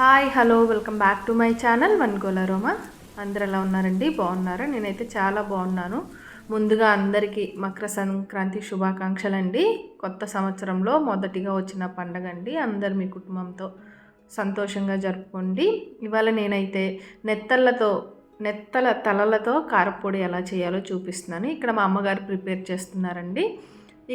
Hi hello welcome back to my channel one గోలారోమా అందరు ఎలా ఉన్నారండి? బాగున్నారా? నేనైతే చాలా బాగున్నాను. ముందుగా అందరికీ మకర సంక్రాంతి శుభాకాంక్షలు అండి కొత్త సంవత్సరంలో మొదటిగా వచ్చిన పండగ అండి అందరు మీ కుటుంబంతో సంతోషంగా జరుపుకోండి. ఇవాళ నేనైతే నెత్తళ్ళతో నెత్తల తలలతో కారపొడి ఎలా చేయాలో చూపిస్తున్నాను. ఇక్కడ మా అమ్మగారు ప్రిపేర్ చేస్తున్నారండి.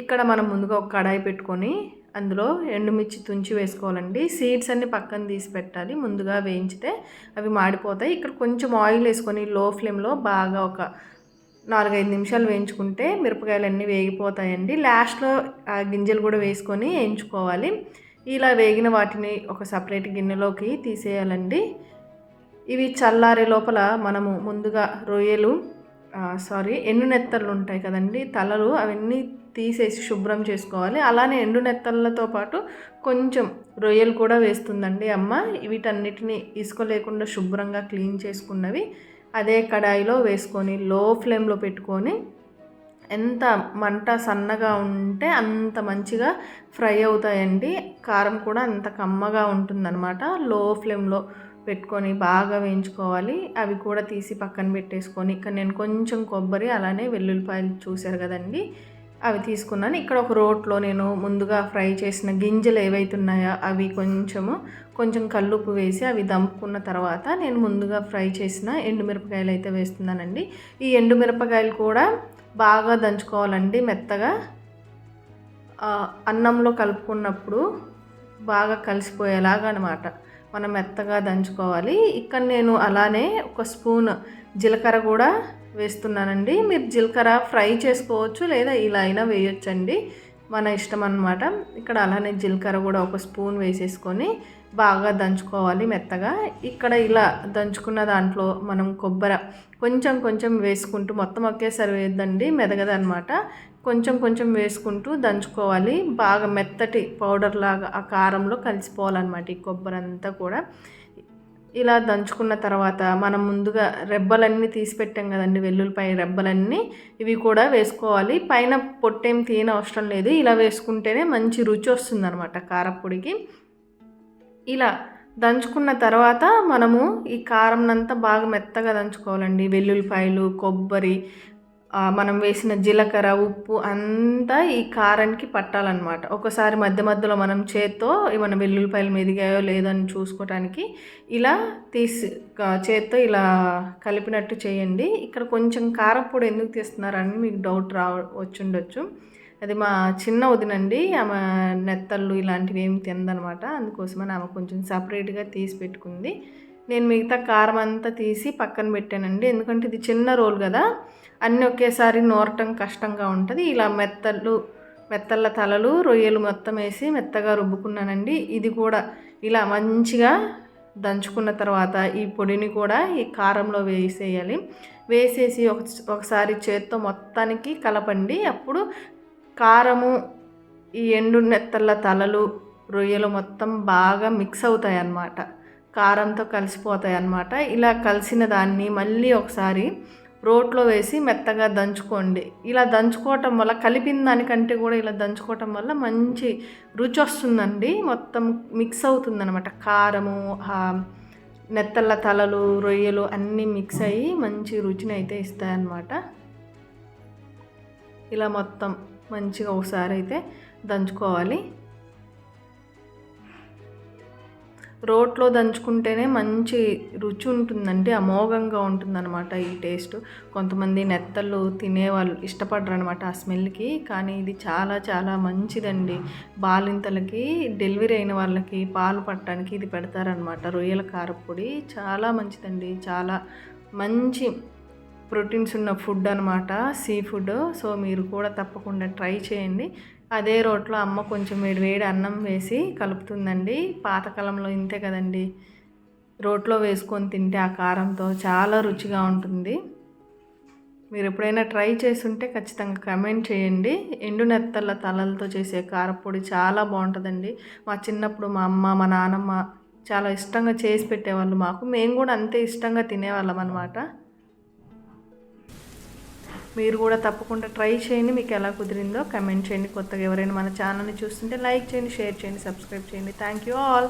ఇక్కడ మనం ముందుగా ఒక కడాయి పెట్టుకొని అందులో ఎండుమిర్చి తుంచి వేసుకోవాలండి. సీడ్స్ అన్ని పక్కన తీసి పెట్టాలి. ముందుగా వేయించితే అవి మాడిపోతాయి. ఇక్కడ కొంచెం ఆయిల్ వేసుకొని లో ఫ్లేమ్లో బాగా ఒక నాలుగైదు నిమిషాలు వేయించుకుంటే మిరపకాయలు అన్నీ వేగిపోతాయండి. లాస్ట్లో ఆ గింజలు కూడా వేసుకొని వేయించుకోవాలి. ఇలా వేగిన వాటిని ఒక సపరేట్ గిన్నెలోకి తీసేయాలండి. ఇవి చల్లారే లోపల మనము ముందుగా రొయ్యలు సారీ ఎండు నెత్తలు ఉంటాయి కదండి. తలలు అవన్నీ తీసేసి శుభ్రం చేసుకోవాలి. అలానే ఎండు నెత్తళ్ళతో పాటు కొంచెం రొయ్యలు కూడా వేస్తుందండి అమ్మ. వీటన్నిటిని ఇసుక లేకుండా శుభ్రంగా క్లీన్ చేసుకున్నవి అదే కడాయిలో వేసుకొని లో ఫ్లేమ్లో పెట్టుకొని ఎంత మంట సన్నగా ఉంటే అంత మంచిగా ఫ్రై అవుతాయండి. కారం కూడా అంత కమ్మగా ఉంటుందన్నమాట. లో ఫ్లేమ్లో పెట్టుకొని బాగా వేయించుకోవాలి. అవి కూడా తీసి పక్కన పెట్టేసుకొని ఇక్కడ నేను కొంచెం కొబ్బరి అలానే వెల్లుల్లిపాయలు చూశారు కదండి. అవి తీసుకున్నాను. ఇక్కడ ఒక రోట్లో నేను ముందుగా ఫ్రై చేసిన గింజలు ఏవైతే ఉన్నాయో అవి కొంచెము కొంచెం కల్లుప్పు వేసి అవి దంపుకున్న తర్వాత నేను ముందుగా ఫ్రై చేసిన ఎండుమిరపకాయలు అయితే వేస్తున్నానండి. ఈ ఎండుమిరపకాయలు కూడా బాగా దంచుకోవాలండి. మెత్తగా అన్నంలో కలుపుకున్నప్పుడు బాగా కలిసిపోయేలాగా అనమాట మనం మెత్తగా దంచుకోవాలి. ఇక్కడ నేను అలానే ఒక స్పూన్ జీలకర్ర కూడా వేస్తున్నానండి. మీరు జీలకర్ర ఫ్రై చేసుకోవచ్చు లేదా ఇలా అయినా వేయొచ్చండి. మన ఇష్టం అనమాట ఇక్కడ అలానే జీలకర్ర కూడా ఒక స్పూన్ వేసేసుకొని బాగా దంచుకోవాలి మెత్తగా. ఇక్కడ ఇలా దంచుకున్న దాంట్లో మనం కొబ్బరి కొంచెం కొంచెం వేసుకుంటూ మొత్తం ఒకేసారి వేద్దండి మెదగదనమాట కొంచెం కొంచెం వేసుకుంటూ దంచుకోవాలి. బాగా మెత్తటి పౌడర్ లాగా ఆ కారంలో కలిసిపోవాలన్నమాట ఈ కొబ్బరి అంతా కూడా. ఇలా దంచుకున్న తర్వాత మనం ముందుగా రెబ్బలన్నీ తీసి పెట్టాం కదండి వెల్లుల్లిపాయ రెబ్బలన్నీ. ఇవి కూడా వేసుకోవాలి. పైన పొట్టేం తీయన అవసరం లేదు. ఇలా వేసుకుంటేనే మంచి రుచి వస్తుంది అనమాట కారపొడికి. ఇలా దంచుకున్న తర్వాత మనము ఈ కారంనంతా బాగా మెత్తగా దంచుకోవాలండి. వెల్లుల్లిపాయలు కొబ్బరి మనం వేసిన జీలకర్ర ఉప్పు అంతా ఈ కారానికి పట్టాలన్నమాట. ఒకసారి మధ్య మధ్యలో మనం చేత్తో ఏమైనా వెల్లుల్లిపాయలు మెదిగాయో లేదని చూసుకోవటానికి ఇలా తీసి చేత్తో ఇలా కలిపినట్టు చేయండి. ఇక్కడ కొంచెం కారపొడి ఎందుకు తీస్తున్నారని మీకు డౌట్ రావచ్చుండొచ్చు. అది మా చిన్న వదినండి. ఆమె నెత్తళ్ళు ఇలాంటివి ఏమి తిందనమాట. అందుకోసమని ఆమె కొంచెం సపరేట్గా తీసి పెట్టుకుంది. నేను మిగతా కారం అంతా తీసి పక్కన పెట్టానండి. ఎందుకంటే ఇది చిన్న రోల్ కదా. అన్నీ ఒకేసారి నూరటం కష్టంగా ఉంటుంది. ఇలా మెత్తలు మెత్తళ్ళ తలలు రొయ్యలు మొత్తం వేసి మెత్తగా రుబ్బుకున్నానండి. ఇది కూడా ఇలా మంచిగా దంచుకున్న తర్వాత ఈ పొడిని కూడా ఈ కారంలో వేసేయాలి. వేసేసి ఒక ఒకసారి చేత్తో మొత్తానికి కలపండి. అప్పుడు కారము ఈ ఎండు నెత్తళ్ళ తలలు రొయ్యలు మొత్తం బాగా మిక్స్ అవుతాయి అన్నమాట కారంతో కలిసిపోతాయి అన్నమాట ఇలా కలిసిన దాన్ని మళ్ళీ ఒకసారి రోట్లో వేసి మెత్తగా దంచుకోండి. ఇలా దంచుకోవటం వల్ల కలిపిన దానికంటే కూడా ఇలా దంచుకోవటం వల్ల మంచి రుచి వస్తుందండి. మొత్తం మిక్స్ అవుతుందన్నమాట. కారము నెత్తళ్ళ తలలు రొయ్యలు అన్నీ మిక్స్ అయ్యి మంచి రుచిని అయితే ఇస్తాయన్నమాట. ఇలా మొత్తం మంచిగా ఒకసారి అయితే దంచుకోవాలి. రోట్లో దంచుకుంటేనే మంచి రుచి ఉంటుందండి అమోఘంగా ఉంటుందన్నమాట ఈ టేస్ట్. కొంతమంది నెత్తళ్ళు తినేవాళ్ళు ఇష్టపడరు అనమాట ఆ స్మెల్కి కానీ ఇది చాలా చాలా మంచిదండి. బాలింతలకి డెలివరీ అయిన వాళ్ళకి పాలు పట్టడానికి ఇది పెడతారనమాట రొయ్యల కారపొడి చాలా మంచిదండి చాలా మంచి ప్రోటీన్స్ ఉన్న ఫుడ్ అనమాట సీ ఫుడ్. సో మీరు కూడా తప్పకుండా ట్రై చేయండి. అదే రోట్లో అమ్మ కొంచెం వేడి వేడి అన్నం వేసి కలుపుతుందండి. పాతకాలంలో ఇంతే కదండి. రోట్లో వేసుకొని తింటే ఆ కారంతో చాలా రుచిగా ఉంటుంది. మీరు ఎప్పుడైనా ట్రై చేస్తుంటే ఖచ్చితంగా కమెంట్ చేయండి. ఎండు నెత్తల తలలతో చేసే కారపొడి చాలా బాగుంటుందండి. మా చిన్నప్పుడు మా అమ్మ మా నాన్నమ్మ చాలా ఇష్టంగా చేసి పెట్టేవాళ్ళు మాకు. మేము కూడా అంతే ఇష్టంగా తినేవాళ్ళం అనమాట మీరు కూడా తప్పకుండా ట్రై చేయండి. మీకు ఎలా కుదిరిందో కమెంట్ చేయండి. కొత్తగా ఎవరైనా మన ఛానల్ని చూస్తుంటే లైక్ చేయండి షేర్ చేయండి సబ్స్క్రైబ్ చేయండి. Thank you all.